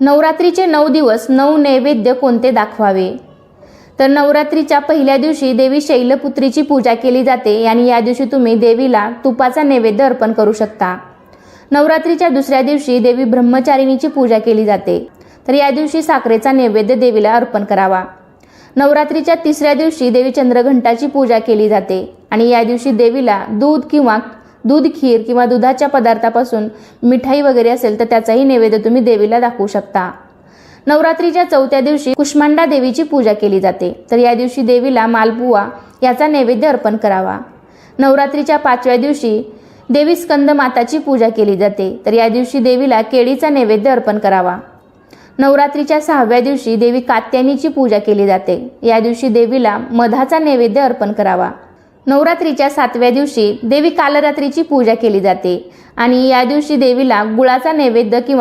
नवरात्रीचे नऊ दिवस नऊ नैवेद्य कोणते दाखवावे? तर नवरात्रीच्या पहिल्या दिवशी देवी शैलपुत्रीची पूजा केली जाते. आणि या दिवशी तुम्ही देवीला तुपाचा नैवेद्य अर्पण करू शकता. नवरात्रीच्या दुसऱ्या दिवशी देवी ब्रह्मचारिणीची पूजा केली जाते. तर या दिवशी साखरेचा नैवेद्य देवीला अर्पण करावा. नवरात्रीच्या तिसऱ्या दिवशी देवी चंद्रघंटाची पूजा केली जाते. आणि या दिवशी देवीला दूध किंवा दूध खीर किंवा दुधाच्या पदार्थापासून मिठाई वगैरे असेल तर त्याचाही नैवेद्य तुम्ही देवीला दाखवू शकता. नवरात्रीच्या चौथ्या दिवशी कुष्मांडा देवीची पूजा केली जाते. तर या दिवशी देवीला मालपुवा याचा नैवेद्य अर्पण करावा. नवरात्रीच्या पाचव्या दिवशी देवी स्कंद माताची पूजा केली जाते. तर या दिवशी देवीला केळीचा नैवेद्य अर्पण करावा. नवरात्रीच्या सहाव्या दिवशी देवी कात्यानीची पूजा केली जाते. या दिवशी देवीला मधाचा नैवेद्य अर्पण करावा. नवरात्रीच्या सातव्या दिवशी देवी कालरात्रीची पूजा केली जाते. आणि या दिवशी देवीला गुळाचा नैवेद्य किंवा